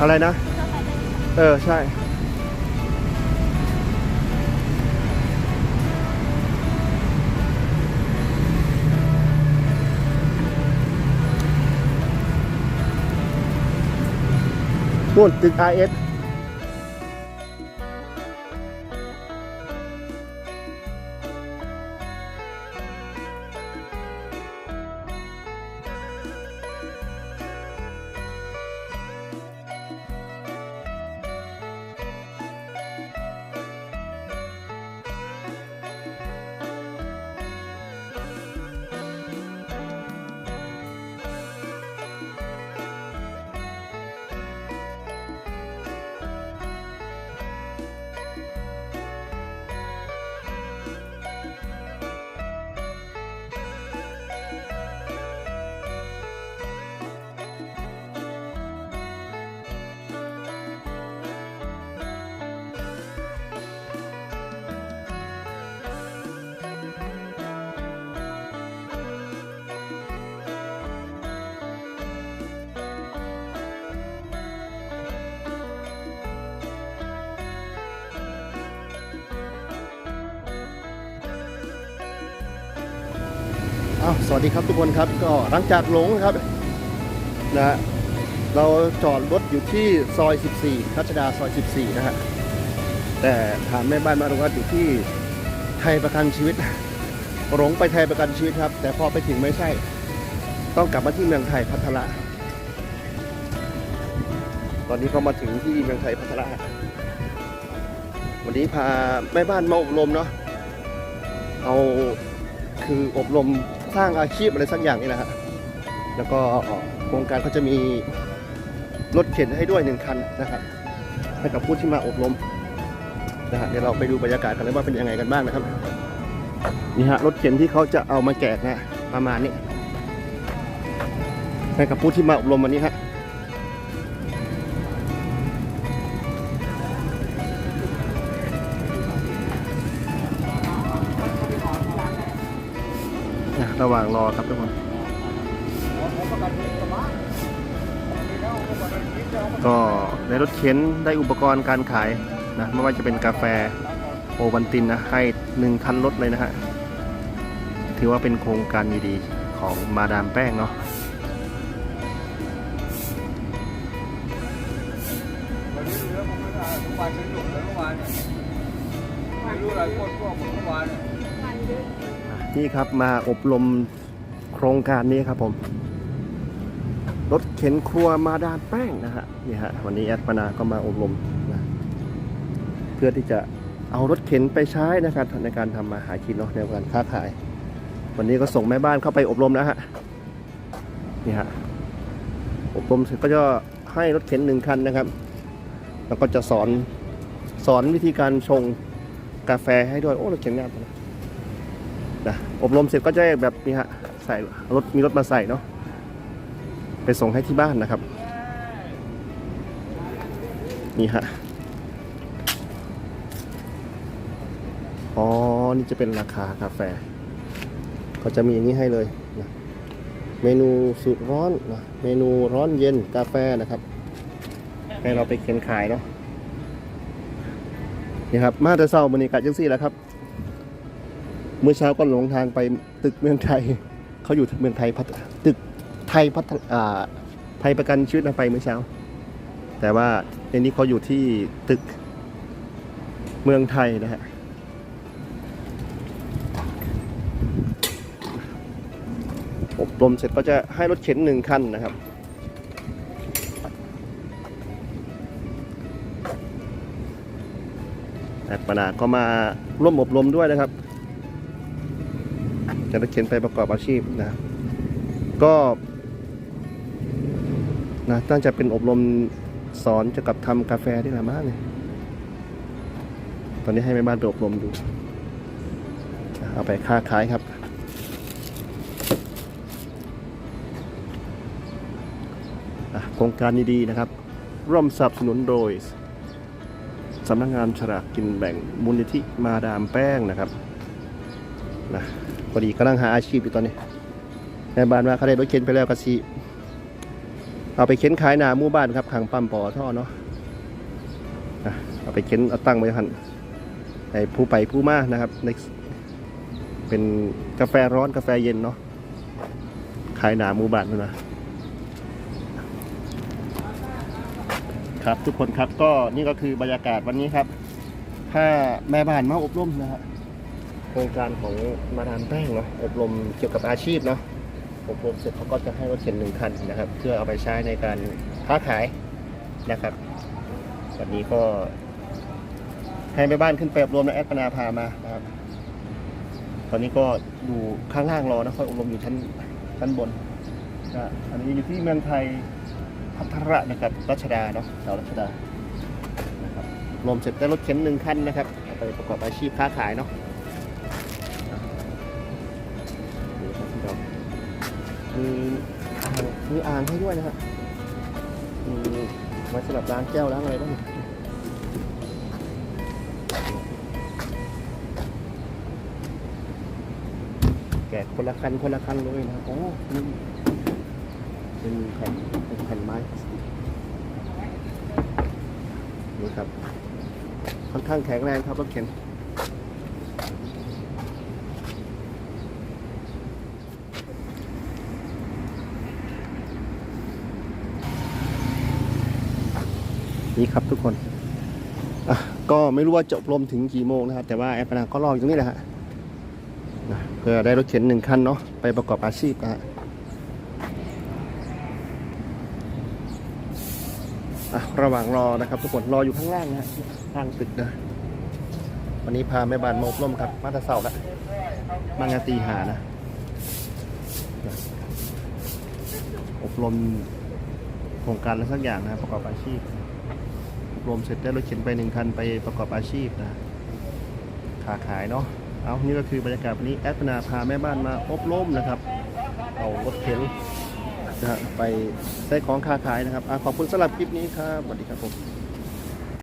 อะไรนะ เออ ใช่นู่นตึก RS อ้าวสวัสดีครับทุกคนครับก็หลังจากหลงครับนะเราจอดรถอยู่ที่ซอย 14 รัชดาซอย 14 นะฮะแต่ถามแม่บ้านมาดูว่าอยู่ที่ไทยประกันชีวิตหลงไปไทยประกันชีวิตครับ แต่พอไปถึงไม่ใช่ ต้องกลับมาที่เมืองไทยพัทละตอนนี้ก็มาถึงที่เมืองไทยพัทละวันนี้พาแม่บ้านมาอบรมเนาะเอาคืออบรม สร้างอาชีพอะไรสักอย่างนี่แหละฮะแล้วก็โครงการเขาจะมีรถเข็นให้ด้วยหนึ่งคันนะครับให้กับผู้ที่มาอบรมนะฮะเดี๋ยวเราไปดูบรรยากาศกันเลยว่าเป็นยังไงกันบ้างนะครับนี่ฮะรถเข็นที่เขาจะเอามาแจกนะประมาณนี้ให้กับผู้ที่มาอบรมวันนี้ฮะ ระหว่างรอครับทุกคน ก็ในรถเข็นได้อุปกรณ์การขายนะไม่ว่าจะเป็นกาแฟโอวันตินนะให้หนึ่งคันรถเลยนะฮะ ถือว่าเป็นโครงการดีๆของมาดามแป้งเนาะวันนี้เรือผมไม่ได้เมื่อวานฉันหลานเนี่ยไม่รู้อะไรพวกพวกผมเมื่อวานเนี่ย นี่ครับมาอบรมโครงการนี้ครับผม รถเข็นครัวมาดามแป้งนะฮะนี่ฮะวันนี้แอดปนาก็มาอบรมนะเพื่อที่จะเอารถเข็นไปใช้นะครับในการทำมาหากินเนาะในการค้าขาย วันนี้ก็ส่งแม่บ้านเข้าไปอบรมแล้วฮะนี่ฮะอบรมเสร็จก็จะให้รถเข็นหนึ่งคันนะครับ แล้วก็จะสอนสอนวิธีการชงกาแฟให้ด้วย โอ้รถเข็นงามจังเลย นะอบรมเสร็จก็จะแบบนี้ฮะใส่รถมีรถมาใส่เนาะไปส่งให้ที่บ้านนะครับ นี่ฮะอ๋อ นี่จะเป็นราคากาแฟ ก็จะมีอย่างนี้ให้เลยนะเมนูสุดร้อนนะเมนูร้อนเย็นกาแฟนะครับ ให้เราไปเขียนขายเนาะนี่ครับมาแต่เช้ามันนี้กัดจังซี่แล้วครับ เมื่อเช้าก็หลงทางไปตึกเมืองไทยเขาอยู่เมืองไทยพัทตึกไทยพัทอ่าไทยประกันชีวิตนะไปเมื่อเช้า แต่ว่าในนี้เขาอยู่ที่ตึกเมืองไทยนะฮะอบรมเสร็จก็จะให้รถเข็นหนึ่งคันนะครับ แอดปนาก็มาร่วมอบรมด้วยนะครับ จะรถเข็นไปประกอบอาชีพนะก็นะตั้งใจเป็นอบรมสอนเกี่ยวกับทำกาแฟที่ละมากเลยตอนนี้ให้แม่บ้านไปอบรมดูเอาไปค้าขายครับ โครงการดีๆนะครับ ร่วมสนับสนุนโดยสำนักงานฉลากกินแบ่งมูลนิธิมาดามแป้งนะครับนะ พอดีกำลังหาอาชีพอยู่ตอนนี้แม่บ้านว่าเขาได้รถเข็นไปแล้วกะสีเอาไปเข็นขายหนาหมู่บ้านครับขังปั๊มปอท่อเนาะเอาไปเข็นเอาตั้งไว้หันให้ผู้ไปผู้มานะครับเป็นกาแฟร้อนกาแฟเย็นเนาะขายหนาหมู่บ้านนู่นะ ครับทุกคนครับก็นี่ก็คือบรรยากาศวันนี้ครับ ถ้าแม่บ้านมาอบรมนะฮะ โครงการของมาดามแป้งเนาะอบรมเกี่ยวกับอาชีพเนาะอบรมเสร็จเขาก็จะให้รถเข็นหนึ่งคันนะครับ เพื่อเอาไปใช้ในการค้าขายนะครับวันนี้ก็ให้แม่บ้านขึ้นไปอบรมและแอดปนาพามานะครับ ตอนนี้ก็อยู่ข้างล่างรอนะค่อยอบรมอยู่ชั้นชั้นบนก็อันนี้อยู่ที่เมืองไทยพัทระนะครับรัชดาเนาะแถวรัชดานะครับรวมเสร็จได้รถเข็นหนึ่งคันนะครับไปประกอบอาชีพค้าขายเนาะ มีมีอ่างให้ด้วยนะครับมีไว้สำหรับล้างแก้วล้างอะไรบ้างแกะคนละคันคนละคันเลยนะโอ้นี่เป็นแผ่นเป็นแผ่นไม้พลาสติกนี่ครับค่อนข้างแข็งแรงครับรถเข็น นี่ครับทุกคนก็ไม่รู้ว่าจะอบรมถึงกี่โมงนะครับแต่ว่าแอปนาก็รออยู่ตรงนี้แหละฮะเพื่อได้รถเข็นหนึ่งคันเนาะไปประกอบอาชีพนะฮะระหว่างรอนะครับ ทุกคนรออยู่ข้างล่างนะฮะข้างตึกนะวันนี้พาแม่บ้านมาอบรมครับมาตะเสาแล้วมางานตีหานะ อบรมโครงการอะไรสักอย่างนะประกอบอาชีพ อบรมเสร็จได้รถเข็นไปหนึ่งคันไปประกอบอาชีพนะขาขายเนาะเอานี่ก็คือบรรยากาศวันนี้แอดนาพาแม่บ้านมาอบรมนะครับ เอารถเข็นนะฮะไปใส่ของค้าขายนะครับอขอบคุณสำหรับคลิปนี้ครับสวัสดีครับผม